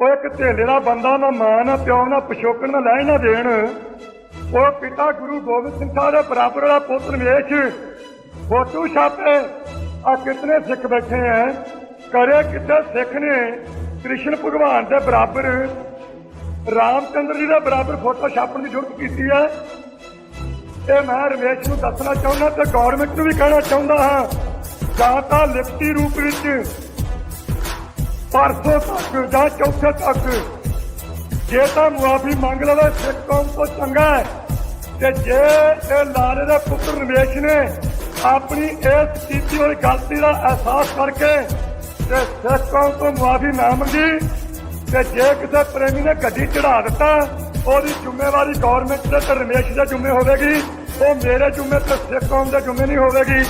ਉਹ ਇੱਕ ਢੇਲੇ ਦਾ ਬੰਦਾ ਨਾ ਮਾਂ ਨਾ ਪਿਓ ਨਾ ਪਿਛੋਕਣ ਨਾ ਲੈ ਨਾ ਦੇਣ। ਉਹ ਪਿਤਾ ਗੁਰੂ ਗੋਬਿੰਦ ਸਿੰਘ ਸਾਹਿਬ ਦੇ ਬਰਾਬਰ ਦਾ ਪੁੱਤ ਨਿਵੇਸ਼ ਫੋਟੋ ਛਾਪੇ ਆ ਕਿਤਨੇ ਸਿੱਖ ਬੈਠੇ ਐ? ਕਰੇ ਕਿਤੇ ਸਿੱਖ ਨੇ? ਕ੍ਰਿਸ਼ਨ ਭਗਵਾਨ ਦੇ ਬਰਾਬਰ। ਰਾਮਚੰਦਰ ਜੀ ਦੇ ਬਰਾਬਰ ਫੋਟੋ ਛਾਪਣ ਦੀ ਜ਼ਰੂਰਤ ਕੀਤੀ ਹੈ ਤੇ ਮੈਂ ਰਮੇਸ਼ ਨੂੰ ਦੱਸਣਾ ਚਾਹੁੰਦਾ ਤੇ ਗਵਰਨਮੈਂਟ ਨੂੰ ਵੀ ਕਹਿਣਾ ਚਾਹੁੰਦਾ ਹਾਂ। ਜਾਂ ਤਾਂ ਲਿਖਤੀ ਰੂਪ ਵਿੱਚ ਪਰਸੋਂ ਤੱਕ ਜਾਂ ਚੌਥੇ ਤੱਕ। ਜੇ ਤਾਂ ਮੁਆਫੀ ਮੰਗ ਲਵੇ, ਸਿੱਖ ਕੌਮ ਤੋਂ ਚੰਗਾ ਹੈ। ਤੇ ਜੇ ਇਹ ਲਾਰੇ ਦੇ ਪੁੱਤਰ ਰਮੇਸ਼ ਨੇ, ਆਪਣੀ ਇਸ ਕੀਤੀ ਹੋਈ ਗਲਤੀ ਦਾ ਅਹਿਸਾਸ ਕਰਕੇ ਤੇ ਸਿੱਖ ਕੌਮ ਤੋਂ ਮੁਆਫੀ ਨਾ ਮੰਗੀ, ਤੇ ਜੇ ਕਿਸੇ ਪ੍ਰੇਮੀ ਨੇ ਗੱਡੀ ਚੜਾ ਦਿੱਤਾ, ਉਹਦੀ ਜ਼ਿੰਮੇਵਾਰੀ ਗਵਰਨਮੈਂਟ ਦੇ ਤੇ ਰਮੇਸ਼ ਦੇ ਜ਼ਿੰਮੇ ਹੋਵੇਗੀ, ਉਹ ਮੇਰੇ ਜ਼ਿੰਮੇ ਤੇ ਸਿੱਖ ਕੌਮ ਦੇ ਜ਼ਿੰਮੇ ਨਹੀਂ ਹੋਵੇਗੀ।